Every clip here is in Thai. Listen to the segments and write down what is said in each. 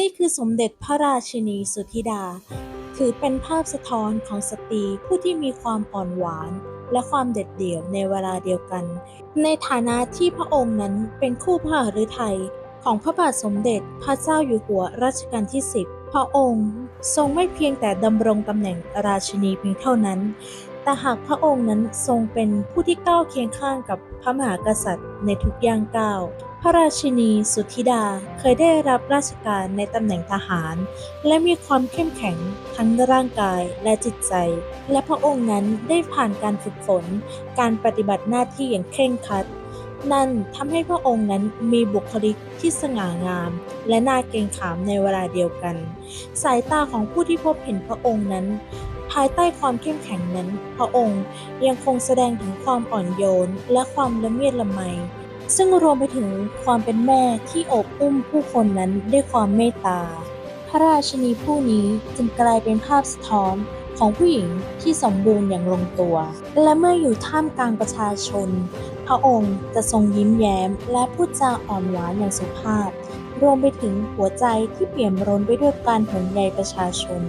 นี่คือสมเด็จพระราชินีสุธิดา ถือเป็นภาพสะท้อนของสตรีผู้ที่มีความอ่อนหวาน และความเด็ดเดี่ยวในเวลาเดียวกัน ในฐานะที่พระองค์นั้นเป็นคู่พระหฤทัยของพระบาทสมเด็จพระเจ้าอยู่หัวรัชกาลที่ 10 พระองค์ทรงไม่เพียงแต่ดำรงตำแหน่งราชินีเพียงเท่านั้น แต่หากพระองค์นั้นทรงเป็นผู้ที่ก้าวเคียงข้างกับพระมหากษัตริย์ในทุกย่างก้าว พระราชินีสุธิดาเคยได้รับราชการในตำแหน่งทหาร และมีความเข้มแข็งทั้งร่างกายและจิตใจ และพระองค์นั้นได้ผ่านการฝึกฝน การปฏิบัติหน้าที่อย่างเคร่งครัด นั่นทำให้พระองค์นั้นมีบุคลิกที่สง่างาม และน่าเกรงขามในเวลาเดียวกัน สายตาของผู้ที่พบเห็นพระองค์นั้น ภายใต้ความเข้มแข็งนั้น พระองค์ยังคงแสดงถึงความอ่อนโยนและความละเมียดละไม ซึ่งรวมไปถึงความเป็นแม่ที่โอบอุ้มผู้คนนั้นด้วยความเมตตา พระราชินีผู้นี้จึงกลายเป็นภาพสะท้อนของผู้หญิงที่สมบูรณ์อย่างลงตัว และเมื่ออยู่ท่ามกลางประชาชน พระองค์จะทรงยิ้มแย้ม และพูดจาอ่อนหวานอย่างสุภาพ รวมไปถึงหัวใจที่เปี่ยมล้นไปด้วยการห่วงใยประชาชน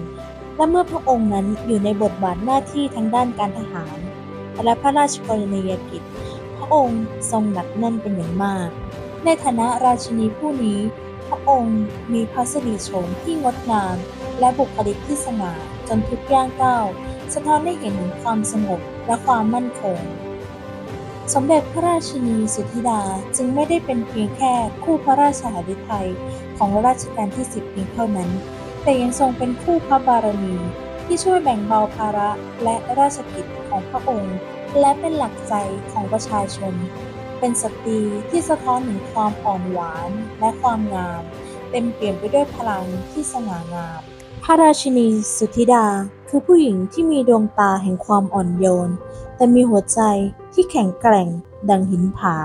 และเมื่อพระองค์นั้นอยู่ในบทบาทหน้าที่ทางด้านการทหาร และพระราชกรณียกิจ พระองค์ทรงหนักแน่นเป็นอย่างมาก ในฐานะราชินีผู้นี้ พระองค์มีพระสิริโฉมที่งดงาม และบุคลิกที่สง่าจนทุกย่างก้าวสะท้อนให้เห็นถึงความสงบและความมั่นคง สมเด็จพระราชินีสุธิดาจึงไม่ได้เป็นเพียงแค่คู่พระราชหฤทัยของรัชกาลที่ 10เพียงเท่านั้น แต่ยังทรงเป็นคู่พระบารมีที่ช่วยแบ่งเบาภาระและราชกิจของพระองค์ และเป็นหลักใจของประชาชน เป็นสตรีที่สะท้อนถึงความอ่อนหวานและความงาม เต็มเปี่ยมไปด้วยพลังที่สง่างาม พระราชินีสุธิดาคือผู้หญิงที่มีดวงตาแห่งความอ่อนโยน แต่มีหัวใจที่แข็งแกร่งดังหินผา